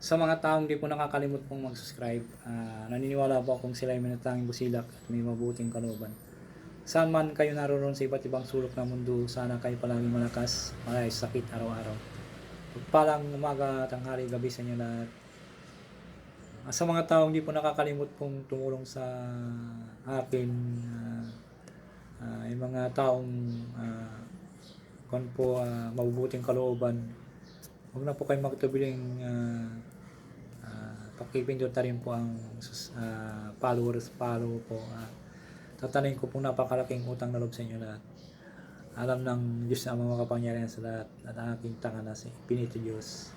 Sa mga taong di po nakakalimot pong mag-subscribe, ah, naniniwala po akong sila ay manatanging busilak at may mabuting kalooban. Saan man kayo naroon sa iba't ibang sulok ng mundo, sana kayo palagi malakas, malay sa sakit araw-araw. Pagpalang umaga, tanghali, gabi sa inyo lahat. Ah, sa mga taong di po nakakalimot pong tumulong sa akin, ah, ah, yung mga taong uh, kung po ah, mabubuting kalooban, huwag na po kayo magtubiling uh, uh, pakipindot na rin po ang ah, followers, follow po. Uh, tatanin ko po napakalaking utang na loob sa inyo lahat. Alam ng Diyos na mga kapangyarihan sa lahat at ang aking tanga na si Pinito Diyos.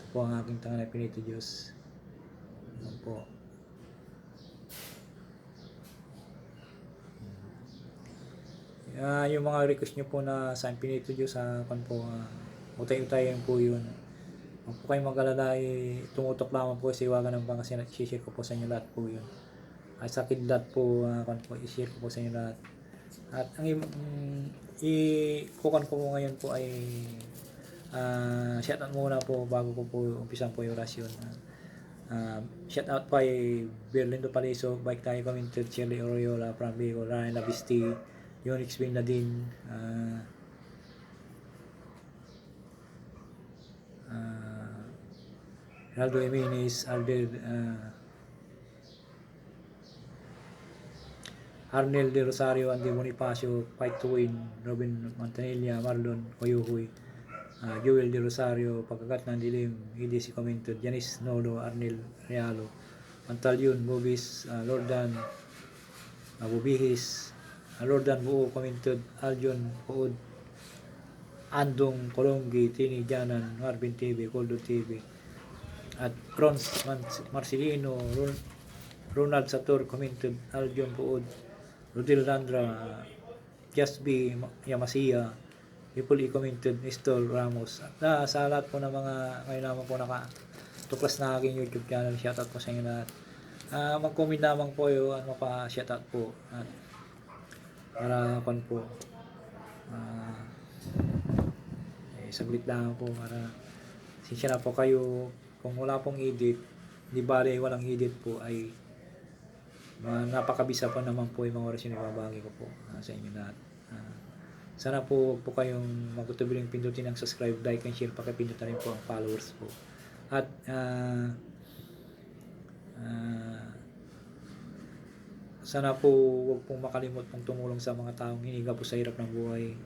Ito po ang aking tanga na Pinito Diyos. Ano po. Ah, yung mga request nyo po na sa Infinito Diyos sa kan po, uh, utay-utayin po yun. Huwag po kayong mag-alala, eh, tumutok lamang po sa iwagan ng bangka, sinashare ko po sa inyo lahat po yun. At sa kidlat po, uh, po, i-share ko po sa inyo lahat. At ang um, i-kukan ko po ngayon po ay uh, shout out muna po bago ko po umpisan po yung orasyon. Uh, shout out pa kay Berlindo Paliso, Bike Tayo Commented, Shirley Oriola, Fran Bigo, Ryan Labisti, Yonix Bin Nadine, uh, Raldo Jimenez, Alder, uh, Arnel De Rosario, Andy Bonifacio, Fight to Win, Robin Montanilla, Marlon Oyuhoy, uh, Joel De Rosario, Pagkagat ng Dilim, EDC Commented, Janice Nolo, Arnel Realo, Pantalyun, Bobis, uh, Lordan, uh, Bubihis, uh, Lordan Buo Commented, Aljon Puod, Andong Kolonggi, Tini Janan, Marvin TV, Coldo TV, at Crons Marcelino, Ron, Ronald Sator Commented, Aljon Puod, Rodil Landra, B. Yamasiya, People commented, Nestor Ramos. At na, sa lahat po ng mga ngayon naman po naka tuklas na aking YouTube channel, shoutout po sa inyo lahat. Ah, mag-comment lamang po yung ano pa, shoutout po. At para pan po. Ah, eh, saglit lang po para sinsya na po kayo kung wala pong edit, di bale walang edit po ay mga napakabisa pa naman po yung mga oras yung ibabagi ko po uh, sa inyo lahat. Uh, sana po po kayong magtutubiling pindutin ang subscribe, like, and share. Pakipindot na rin po ang followers po. At uh, uh, sana po huwag pong makalimot pong tumulong sa mga taong hiniga po sa hirap ng buhay.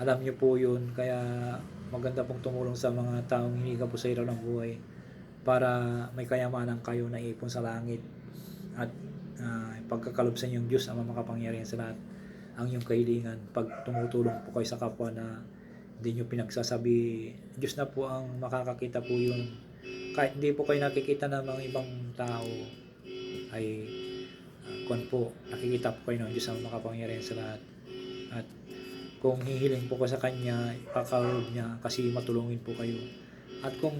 Alam niyo po yun, kaya maganda pong tumulong sa mga taong hiniga po sa hirap ng buhay para may kayamanan kayo na ipon sa langit at uh, pagkakalob sa inyong Diyos ang makapangyarihan sa lahat ang iyong kahilingan pag tumutulong po kayo sa kapwa na hindi nyo pinagsasabi. Diyos na po ang makakakita po yun. Kahit hindi po kayo nakikita ng mga ibang tao ay uh, kung po nakikita po kayo ng Diyos ang makapangyarihan sa lahat at kung hihiling po ko sa Kanya ipakalob niya kasi matulungin po kayo at kung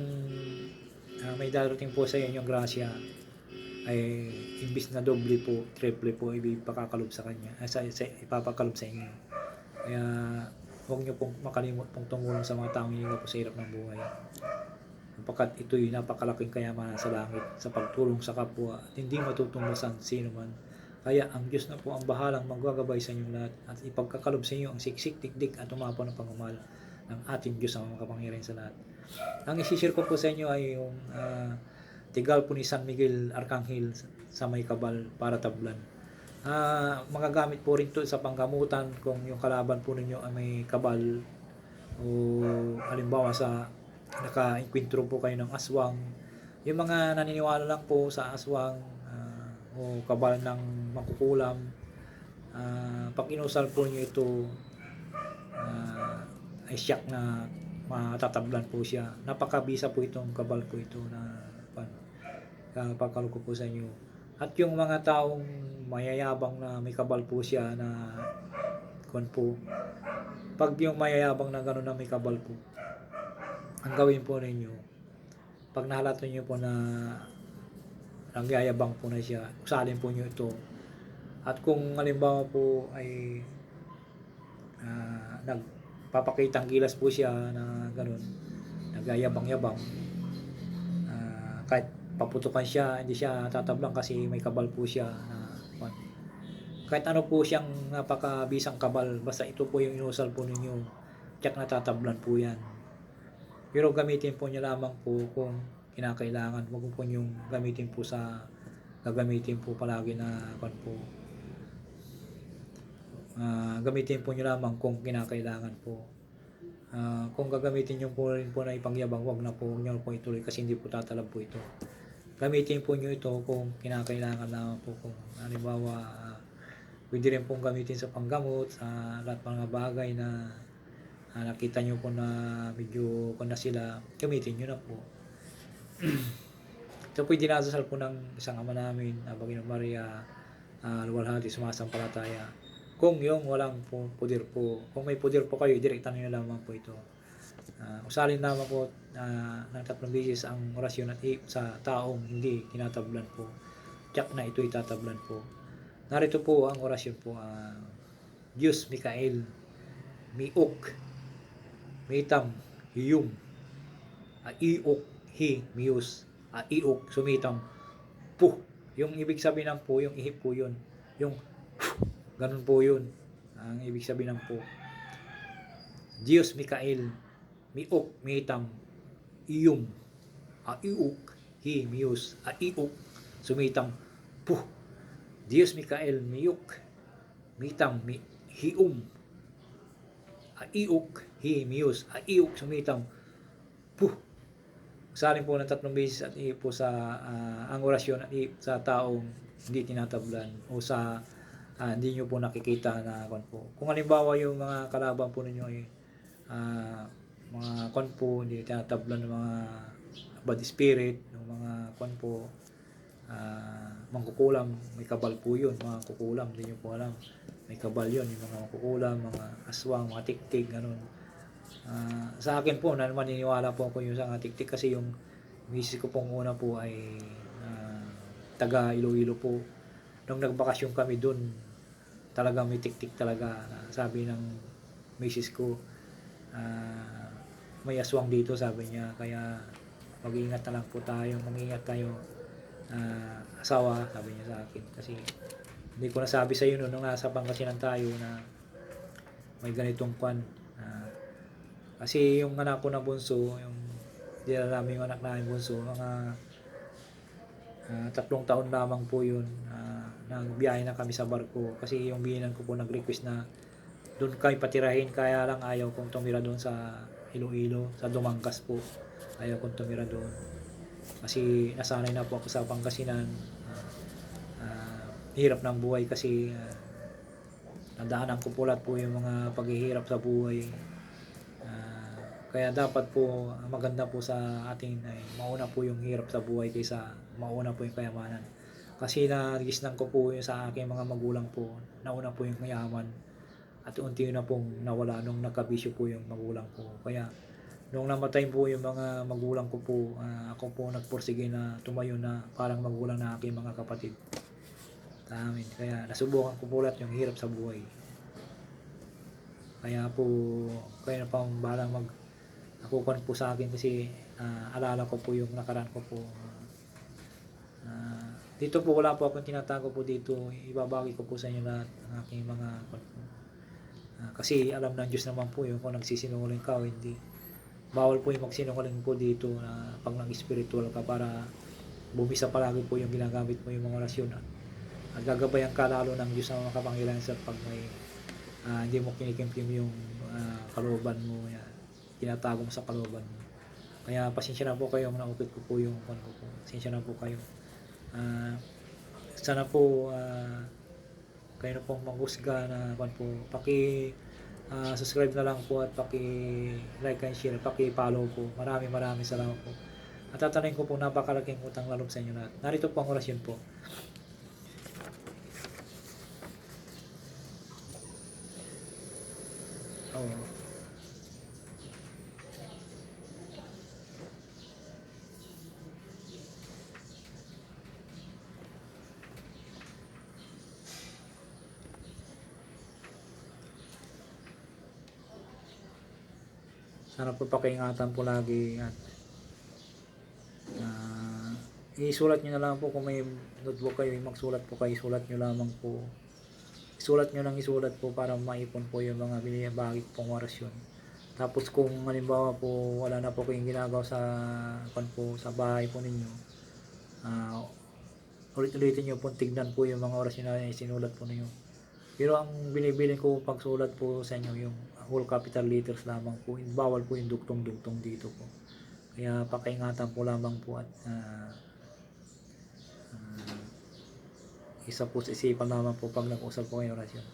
uh, may darating po sa inyo yung grasya ay imbis na doble po, triple po ipapakalob sa kanya, ay, sa, sa, ipapakalob sa inyo. Kaya huwag niyo pong makalimot pong tumulong sa mga taong hininga po sa hirap ng buhay. Sapagkat ito'y napakalaking kayamanan sa langit sa pagtulong sa kapwa at hindi matutumbasan sino man. Kaya ang Diyos na po ang bahalang maggagabay sa inyong lahat at ipagkakalob sa inyo ang siksik, tikdik at umapaw ng pagmamahal ng ating Diyos ang makapangyarihan sa lahat. Ang isishare ko po sa inyo ay yung uh, Tigal po ni San Miguel Arcangel sa may kabal para tablan. Uh, magagamit po rin to sa panggamutan kung yung kalaban po ninyo ay may kabal o halimbawa sa naka-enkwentro po kayo ng aswang. Yung mga naniniwala lang po sa aswang uh, o kabal ng makukulam, uh, pag inusal po nyo ito, uh, ay siyak na matatablan po siya. Napakabisa po itong kabal po ito na uh, pagkalo ko po sa inyo. At yung mga taong mayayabang na may kabal po siya na kon po, pag yung mayayabang na gano'n na may kabal po, ang gawin po ninyo, pag nahalata nyo po na nagyayabang po na siya, usalin po nyo ito. At kung halimbawa po ay uh, nagpapakitang gilas po siya na gano'n, nagyayabang-yabang, kahit paputukan siya, hindi siya tatablang kasi may kabal po siya na kwan. kahit ano po siyang napakabisang kabal, basta ito po yung inusal po ninyo, tiyak na tatablan po yan. Pero gamitin po niyo lamang po kung kinakailangan. Huwag po yung gamitin po sa gagamitin po palagi na kwan po. Ah, gamitin po niyo lamang kung kinakailangan po. Ah, kung gagamitin niyo po rin po na ipangyabang, wag na po niyo po ituloy kasi hindi po tatalab po ito. Gamitin po niyo ito kung kinakailangan lamang po kung halimbawa ah, pwede rin pong gamitin sa panggamot, sa lahat ng mga bagay na ah, nakita niyo po na medyo kung na sila, gamitin niyo na po. Ito po yung dinadasal po ng isang ama namin, uh, Panginoon Maria, uh, luwalhati, sumasampalataya. Kung yung walang po, pudir po, kung may pudir po kayo, direktan niyo lamang po ito. Uh, usalin lamang po uh, ng tatlong bisis ang orasyon at sa taong hindi tinatablan po. Tiyak na ito'y tatablan po. Narito po ang orasyon po. Uh, Diyos, Mikael, Miok, Mitam, Hiyum, uh, Iok, Hi, Mius, uh, Iok, Sumitam, Puh. Yung ibig sabihin ng po, yung ihip po yun. Yung ganun po yun. Ang ibig sabihin ng po. Diyos, Mikael, Miok, Mitam, Iyum, a Iuk, Hi, Mius, a Iuk, Sumitam, Puh. Diyos, Mikael, Miuk, Mitam, mi, Hium, a Iuk, Hi, Mius, a Iuk, Sumitam, Puh. Salin po ng tatlong beses at po sa ah, ang orasyon at sa taong hindi tinatablan o sa ah, hindi nyo po nakikita na kon po. Kung halimbawa yung mga kalaban po ninyo ay ah, mga kon po, hindi tinatablan ng mga bad spirit, ng mga kon po, ah, mangkukulam, may kabal po yun, mga kukulam, hindi nyo po alam. May kabal yun, yung mga kukulam, mga aswang, mga tiktik, ganun. Ah, sa akin po, na maniniwala po ako yung sa tiktik kasi yung misis ko pong una po ay ah, taga Iloilo po. Nung nagbakasyon kami dun, talagang may tiktik talaga. Sabi ng misis ko, ah, may aswang dito sabi niya. Kaya mag-iingat na lang po tayo, mag-iingat tayo ah, asawa, sabi niya sa akin. Kasi hindi ko nasabi sa iyo no, nung nasa Pangasinan tayo na may ganitong kwan. ah, kasi yung anak ko na bunso, yung dinala namin yung anak namin bunso, mga ah, tatlong taon lamang po yun. Uh, nagbiyahe na kami sa barko. Kasi yung biyanan ko po nag-request na doon kami patirahin. Kaya lang ayaw kong tumira doon sa Iloilo, sa Dumangkas po. Ayaw kong tumira doon. Kasi nasanay na po ako sa Pangasinan. Ah, ah, hirap ng buhay kasi ah, nadaanan ko po lahat po yung mga paghihirap sa buhay. Ah, kaya dapat po maganda po sa ating ay mauna po yung hirap sa buhay kaysa mauna po yung kayamanan. Kasi nagisnan ko po yung sa aking mga magulang po, nauna po yung mayaman at unti na pong nawala nung nakabisyo po yung magulang ko. Kaya nung namatay po yung mga magulang ko po, ah, ako po nagpursige na tumayo na parang magulang na aking mga kapatid amin. Kaya nasubukan ko po lahat yung hirap sa buhay. Kaya po, kaya na pang bahala mag nakukuhan po sa akin kasi ah, alala ko po yung nakaraan ko po. Ah, dito po wala po akong tinatago po dito. Ibabagi ko po sa inyo lahat ng aking mga Ah, kasi alam ng Diyos naman po yung kung nagsisinungaling ka o hindi. Bawal po yung magsinungaling po dito na pag nang spiritual ka para bumisa palagi po yung ginagamit mo yung mga orasyon at, at gagabayan ka lalo ng Diyos na makapangyarihan sa pag may ah, hindi mo kinikimkim yung ah, kalooban mo yan. tinatago mo sa kalooban mo kaya pasensya na po kayo naukit ko po yung kwan ko po pasensya na po kayo Ah, sana po ah, kayo na pong maghusga na kwan po. Paki ah, subscribe na lang po at paki like and share paki follow po. Marami marami salamat po. At tatanungin ko po napakalaking utang lalob sa inyo lahat. Narito po ang orasyon po. Oh. Sana po pakiingatan po lagi at ah, isulat nyo na lang po kung may notebook kayo, magsulat po kayo, isulat nyo lamang po. Isulat nyo lang isulat po para maipon po yung mga binibagit pong orasyon. Tapos kung halimbawa po wala na po kayong ginagawa sa kan po sa bahay po ninyo, ah ulit-ulitin nyo po, tignan po yung mga orasyon na sinulat po ninyo. Pero ang binibilin ko pagsulat po sa inyo yung whole capital letters lamang po. Bawal po yung duktong-duktong dito po. Kaya pakaingatan po lamang po at ah, ah, isa po sa isipan lamang po pag nag-usap po kayo orasyon.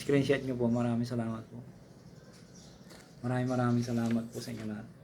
Screenshot nyo po. Maraming salamat po. Maraming maraming salamat po sa inyo lahat.